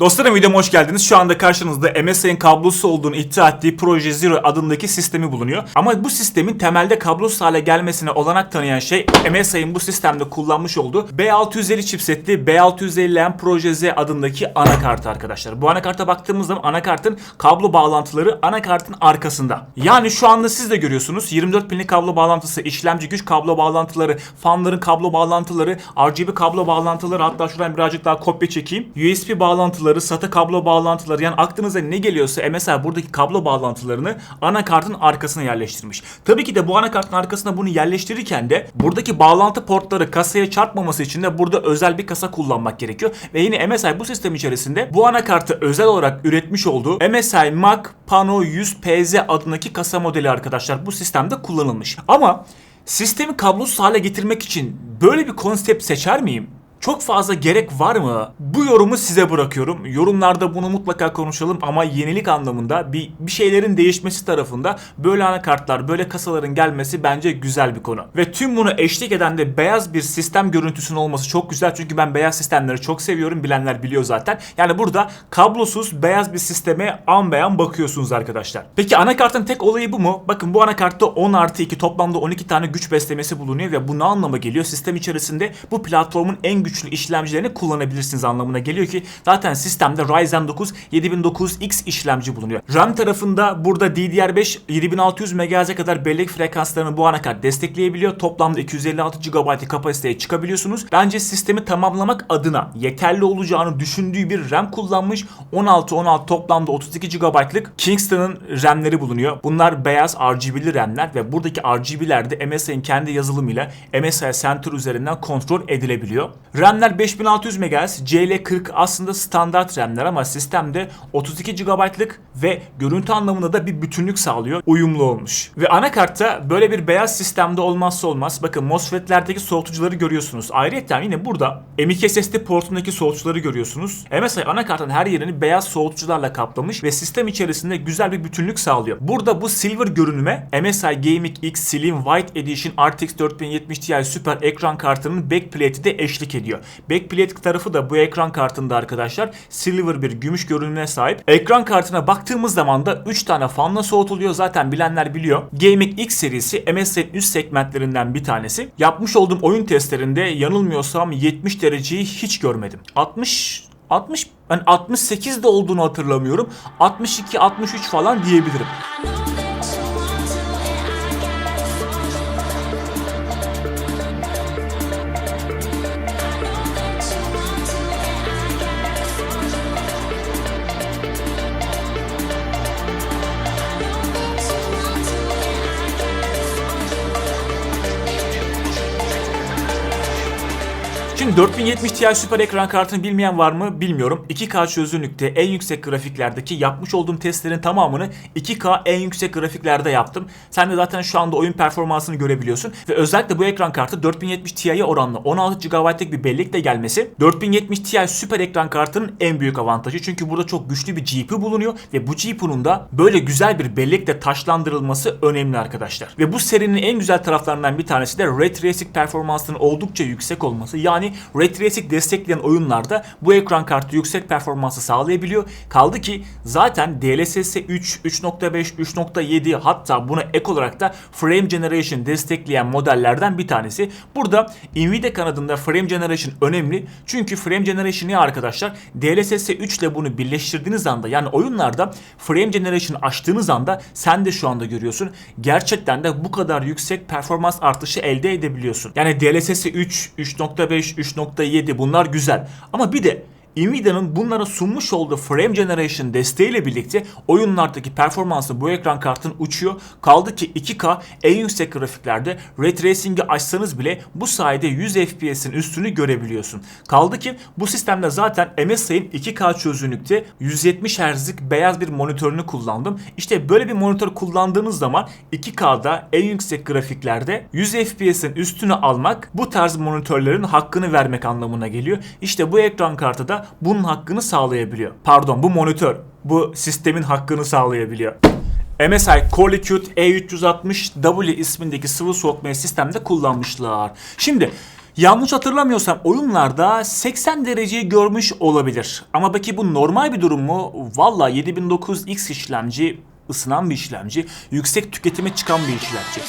Dostlarım videoma hoş geldiniz. Şu anda karşınızda MSI'nin kablosu olduğunu iddia ettiği Proje Zero adındaki sistemi bulunuyor. Ama bu sistemin temelde kablosuz hale gelmesine olanak tanıyan şey MSI'nin bu sistemde kullanmış olduğu B650 chipsetli B650M Proje Z adındaki anakartı arkadaşlar. Bu anakarta baktığımız zaman anakartın kablo bağlantıları anakartın arkasında. Yani şu anda siz de görüyorsunuz 24 pinli kablo bağlantısı, işlemci güç kablo bağlantıları, fanların kablo bağlantıları, RGB kablo bağlantıları hatta şuradan birazcık daha kopya çekeyim. USB bağlantıları, SATA kablo bağlantıları yani aklınıza ne geliyorsa MSI buradaki kablo bağlantılarını anakartın arkasına yerleştirmiş. Tabii ki de bu anakartın arkasına bunu yerleştirirken de buradaki bağlantı portları kasaya çarpmaması için de burada özel bir kasa kullanmak gerekiyor. Ve yine MSI bu sistem içerisinde bu anakartı özel olarak üretmiş olduğu MSI Mac Pano 100 PZ adındaki kasa modeli arkadaşlar bu sistemde kullanılmış. Ama sistemi kablosuz hale getirmek için böyle bir konsept seçer miyim? Çok fazla gerek var mı? Bu yorumu size bırakıyorum. Yorumlarda bunu mutlaka konuşalım ama yenilik anlamında bir, bir şeylerin değişmesi tarafında böyle anakartlar, böyle kasaların gelmesi bence güzel bir konu. Ve tüm bunu eşlik eden de beyaz bir sistem görüntüsünün olması çok güzel. Çünkü ben beyaz sistemleri çok seviyorum. Bilenler biliyor zaten. Yani burada kablosuz beyaz bir sisteme an beyan bakıyorsunuz arkadaşlar. Peki anakartın tek olayı bu mu? Bakın bu anakartta 10 artı 2 toplamda 12 tane güç beslemesi bulunuyor ve bu ne anlama geliyor? Sistem içerisinde bu platformun en güçlü işlemcilerini kullanabilirsiniz anlamına geliyor ki zaten sistemde Ryzen 9 7900X işlemci bulunuyor. RAM tarafında burada DDR5 7600 MHz'e kadar bellek frekanslarını bu anakart destekleyebiliyor. Toplamda 256 GB kapasiteye çıkabiliyorsunuz. Bence sistemi tamamlamak adına yeterli olacağını düşündüğü bir RAM kullanmış. 16 16 toplamda 32 GB'lık Kingston'ın RAM'leri bulunuyor. Bunlar beyaz RGB'li RAM'ler ve buradaki RGB'ler de MSI'nin kendi yazılımıyla MSI Center üzerinden kontrol edilebiliyor. RAM'ler 5600 MHz, CL40 aslında standart RAM'ler ama sistemde 32 GB'lık ve görüntü anlamında da bir bütünlük sağlıyor. Uyumlu olmuş. Ve anakartta böyle bir beyaz sistemde olmazsa olmaz. Bakın MOSFET'lerdeki soğutucuları görüyorsunuz. Ayrıca yine burada M.2 SSD portundaki soğutucuları görüyorsunuz. MSI anakartın her yerini beyaz soğutucularla kaplamış ve sistem içerisinde güzel bir bütünlük sağlıyor. Burada bu silver görünüme MSI Gaming X Slim White Edition RTX 4070 Ti süper ekran kartının backplate'i de eşlik ediyor. Backplate tarafı da bu ekran kartında arkadaşlar silver bir gümüş görünümüne sahip. Ekran kartına baktığımız zaman da 3 tane fanla soğutuluyor. Zaten bilenler biliyor. Gaming X serisi MSI'nin üst segmentlerinden bir tanesi. Yapmış olduğum oyun testlerinde yanılmıyorsam 70 dereceyi hiç görmedim. 60 60 ben 68 de olduğunu hatırlamıyorum. 62 63 falan diyebilirim. Şimdi 4070 Ti süper ekran kartını bilmeyen var mı bilmiyorum. 2K çözünürlükte en yüksek grafiklerdeki yapmış olduğum testlerin tamamını 2K en yüksek grafiklerde yaptım. Sen de zaten şu anda oyun performansını görebiliyorsun. Ve özellikle bu ekran kartı 4070 Ti'ye oranla 16 GB'lık bir bellekle gelmesi 4070 Ti süper ekran kartının en büyük avantajı. Çünkü burada çok güçlü bir GPU bulunuyor ve bu GPU'nun da böyle güzel bir bellekle taşlandırılması önemli arkadaşlar. Ve bu serinin en güzel taraflarından bir tanesi de Ray Tracing performansının oldukça yüksek olması. Yani Ray Tracing destekleyen oyunlarda bu ekran kartı yüksek performansı sağlayabiliyor. Kaldı ki zaten DLSS 3, 3.5, 3.7 hatta buna ek olarak da Frame Generation destekleyen modellerden bir tanesi. Burada Nvidia kanadında Frame Generation önemli. Çünkü Frame Generation ne arkadaşlar? DLSS 3 ile bunu birleştirdiğiniz anda yani oyunlarda Frame Generation açtığınız anda sen de şu anda görüyorsun. Gerçekten de bu kadar yüksek performans artışı elde edebiliyorsun. Yani DLSS 3, 3.5, 3.7 bunlar güzel. Ama bir de Nvidia'nın bunlara sunmuş olduğu Frame Generation desteğiyle birlikte oyunlardaki performansı bu ekran kartın uçuyor. Kaldı ki 2K en yüksek grafiklerde Ray Tracing'i açsanız bile bu sayede 100 FPS'in üstünü görebiliyorsun. Kaldı ki bu sistemde zaten MSI'nin 2K çözünürlükte 170 Hz'lik beyaz bir monitörünü kullandım. İşte böyle bir monitör kullandığınız zaman 2K'da en yüksek grafiklerde 100 FPS'in üstünü almak bu tarz monitörlerin hakkını vermek anlamına geliyor. İşte bu ekran kartı da bunun hakkını sağlayabiliyor. Pardon bu monitör bu sistemin hakkını sağlayabiliyor. MSI Colecute E360W ismindeki sıvı soğutma sistemde kullanmışlar. Şimdi Yanlış hatırlamıyorsam oyunlarda 80 dereceyi görmüş olabilir. Ama peki bu normal bir durum mu? Valla 7009X işlemci ısınan bir işlemci, yüksek tüketime çıkan bir işlemci.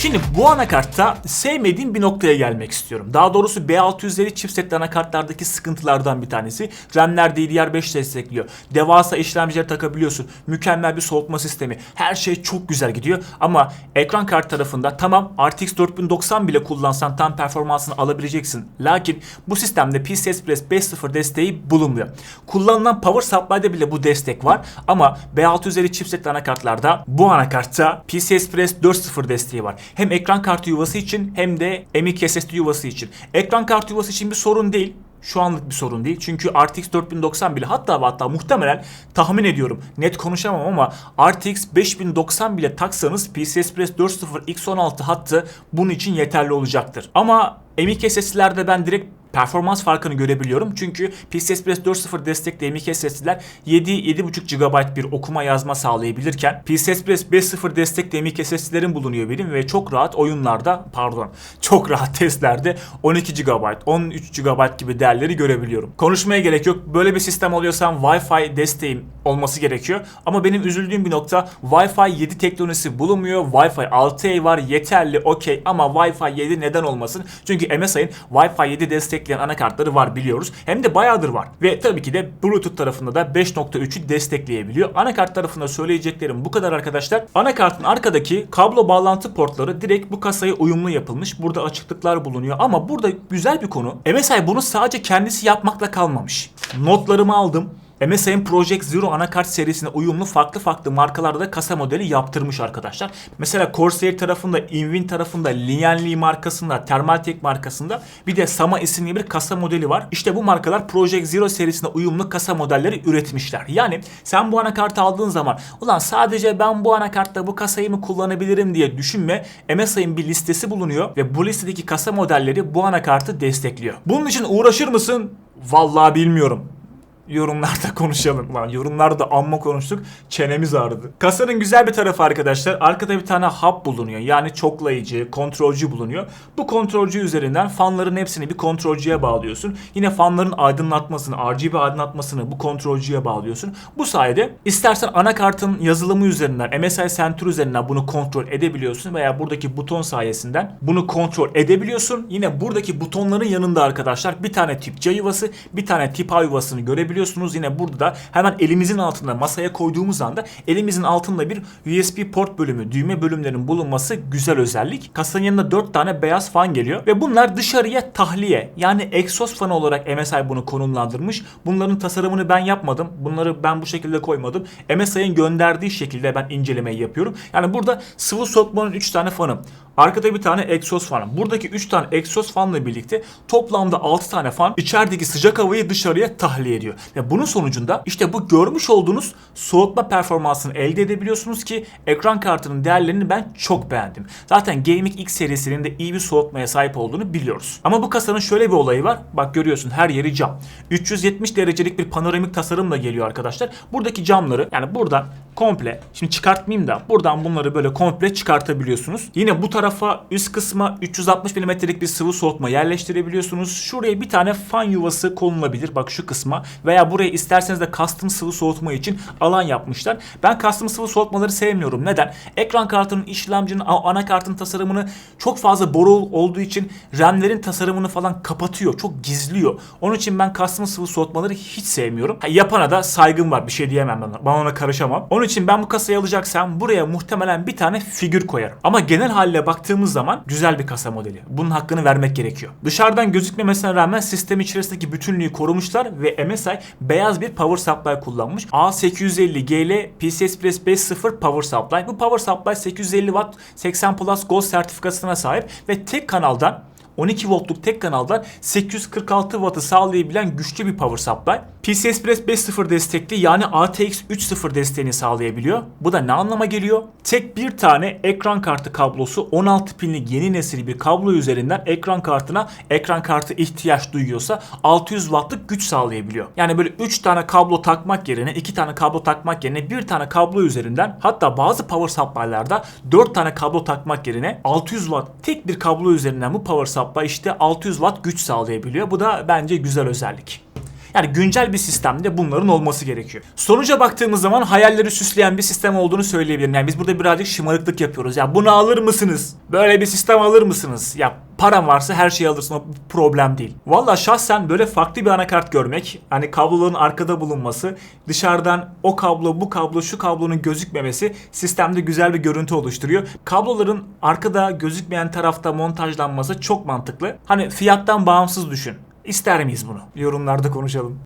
Şimdi bu anakartta sevmediğim bir noktaya gelmek istiyorum. Daha doğrusu B650 chipsetli anakartlardaki sıkıntılardan bir tanesi. RAM'ler DDR5 destekliyor. Devasa işlemciler takabiliyorsun. Mükemmel bir soğutma sistemi. Her şey çok güzel gidiyor. Ama ekran kart tarafında tamam RTX 4090 bile kullansan tam performansını alabileceksin. Lakin bu sistemde PCI Express 5.0 desteği bulunmuyor. Kullanılan power supply'da bile bu destek var. Ama B650 chipsetli anakartlarda bu anakartta PCI Express 4.0 desteği var. Hem ekran kartı yuvası için hem de M.2 SSD yuvası için. Ekran kartı yuvası için bir sorun değil. Şu anlık bir sorun değil. Çünkü RTX 4090 bile hatta hatta muhtemelen tahmin ediyorum. Net konuşamam ama RTX 5090 bile taksanız PCI Express 4.0 X16 hattı bunun için yeterli olacaktır. Ama M.2 SSD'lerde ben direkt performans farkını görebiliyorum. Çünkü PCI Express 4.0 destekli M.2 SSD'ler 7-7.5 GB bir okuma yazma sağlayabilirken PCI Express 5.0 destekli M.2 SSD'lerin bulunuyor benim ve çok rahat oyunlarda pardon çok rahat testlerde 12 GB 13 GB gibi değerleri görebiliyorum. Konuşmaya gerek yok. Böyle bir sistem alıyorsam Wi-Fi desteğim olması gerekiyor. Ama benim üzüldüğüm bir nokta Wi-Fi 7 teknolojisi bulunmuyor. Wi-Fi 6E var yeterli okey ama Wi-Fi 7 neden olmasın? Çünkü MSI'nin Wi-Fi 7 destekleyen anakartları var biliyoruz. Hem de bayağıdır var. Ve tabii ki de Bluetooth tarafında da 5.3'ü destekleyebiliyor. Anakart tarafında söyleyeceklerim bu kadar arkadaşlar. Anakartın arkadaki kablo bağlantı portları direkt bu kasaya uyumlu yapılmış. Burada açıklıklar bulunuyor ama burada güzel bir konu. MSI bunu sadece kendisi yapmakla kalmamış. Notlarımı aldım. MSI'nin Project Zero anakart serisine uyumlu farklı farklı markalarda da kasa modeli yaptırmış arkadaşlar. Mesela Corsair tarafında, Invin tarafında, Lianli markasında, Thermaltake markasında bir de Sama isimli bir kasa modeli var. İşte bu markalar Project Zero serisine uyumlu kasa modelleri üretmişler. Yani sen bu anakartı aldığın zaman ulan sadece ben bu anakartta bu kasayı mı kullanabilirim diye düşünme. MSI'nin bir listesi bulunuyor ve bu listedeki kasa modelleri bu anakartı destekliyor. Bunun için uğraşır mısın? Vallahi bilmiyorum yorumlarda konuşalım. Lan yorumlarda amma konuştuk. Çenemiz ağrıdı. Kasanın güzel bir tarafı arkadaşlar. Arkada bir tane hub bulunuyor. Yani çoklayıcı, kontrolcü bulunuyor. Bu kontrolcü üzerinden fanların hepsini bir kontrolcüye bağlıyorsun. Yine fanların aydınlatmasını, RGB aydınlatmasını bu kontrolcüye bağlıyorsun. Bu sayede istersen anakartın yazılımı üzerinden, MSI Center üzerinden bunu kontrol edebiliyorsun veya buradaki buton sayesinden bunu kontrol edebiliyorsun. Yine buradaki butonların yanında arkadaşlar bir tane tip C yuvası, bir tane tip A yuvasını görebiliyorsunuz. Yine burada da hemen elimizin altında masaya koyduğumuz anda elimizin altında bir USB port bölümü, düğme bölümlerinin bulunması güzel özellik. Kasanın yanında 4 tane beyaz fan geliyor ve bunlar dışarıya tahliye yani egzoz fanı olarak MSI bunu konumlandırmış. Bunların tasarımını ben yapmadım. Bunları ben bu şekilde koymadım. MSI'nin gönderdiği şekilde ben incelemeyi yapıyorum. Yani burada sıvı soğutmanın 3 tane fanı. Arkada bir tane egzoz fanı. Buradaki 3 tane egzoz fanla birlikte toplamda 6 tane fan içerideki sıcak havayı dışarıya tahliye ediyor. Ve bunun sonucunda işte bu görmüş olduğunuz soğutma performansını elde edebiliyorsunuz ki ekran kartının değerlerini ben çok beğendim. Zaten Gaming X serisinin de iyi bir soğutmaya sahip olduğunu biliyoruz. Ama bu kasanın şöyle bir olayı var. Bak görüyorsun her yeri cam. 370 derecelik bir panoramik tasarımla geliyor arkadaşlar. Buradaki camları yani buradan komple şimdi çıkartmayayım da buradan bunları böyle komple çıkartabiliyorsunuz. Yine bu tarafa üst kısma 360 mm'lik bir sıvı soğutma yerleştirebiliyorsunuz. Şuraya bir tane fan yuvası konulabilir. Bak şu kısma veya buraya isterseniz de custom sıvı soğutma için alan yapmışlar. Ben custom sıvı soğutmaları sevmiyorum. Neden? Ekran kartının, işlemcinin, anakartın tasarımını çok fazla boru olduğu için RAM'lerin tasarımını falan kapatıyor. Çok gizliyor. Onun için ben custom sıvı soğutmaları hiç sevmiyorum. Ha, yapana da saygım var. Bir şey diyemem ben. Ben ona karışamam. Onun için ben bu kasayı alacaksam buraya muhtemelen bir tane figür koyarım. Ama genel haline baktığımız zaman güzel bir kasa modeli. Bunun hakkını vermek gerekiyor. Dışarıdan gözükmemesine rağmen sistem içerisindeki bütünlüğü korumuşlar ve MSI beyaz bir power supply kullanmış. A850GL PCI Express 5.0 power supply. Bu power supply 850 watt 80 plus gold sertifikasına sahip ve tek kanaldan 12 voltluk tek kanaldan 846 wattı sağlayabilen güçlü bir power supply. PCI Express 5.0 destekli yani ATX 3.0 desteğini sağlayabiliyor. Bu da ne anlama geliyor? Tek bir tane ekran kartı kablosu 16 pinlik yeni nesil bir kablo üzerinden ekran kartına ekran kartı ihtiyaç duyuyorsa 600 wattlık güç sağlayabiliyor. Yani böyle 3 tane kablo takmak yerine 2 tane kablo takmak yerine bir tane kablo üzerinden hatta bazı power supply'larda 4 tane kablo takmak yerine 600 watt tek bir kablo üzerinden bu power supply işte 600 watt güç sağlayabiliyor. Bu da bence güzel özellik. Yani güncel bir sistemde bunların olması gerekiyor. Sonuca baktığımız zaman hayalleri süsleyen bir sistem olduğunu söyleyebilirim. Yani biz burada birazcık şımarıklık yapıyoruz. Ya bunu alır mısınız? Böyle bir sistem alır mısınız? Ya paran varsa her şeyi alırsın o problem değil. Valla şahsen böyle farklı bir anakart görmek, hani kabloların arkada bulunması, dışarıdan o kablo, bu kablo, şu kablonun gözükmemesi sistemde güzel bir görüntü oluşturuyor. Kabloların arkada gözükmeyen tarafta montajlanması çok mantıklı. Hani fiyattan bağımsız düşün. İster miyiz bunu? Yorumlarda konuşalım.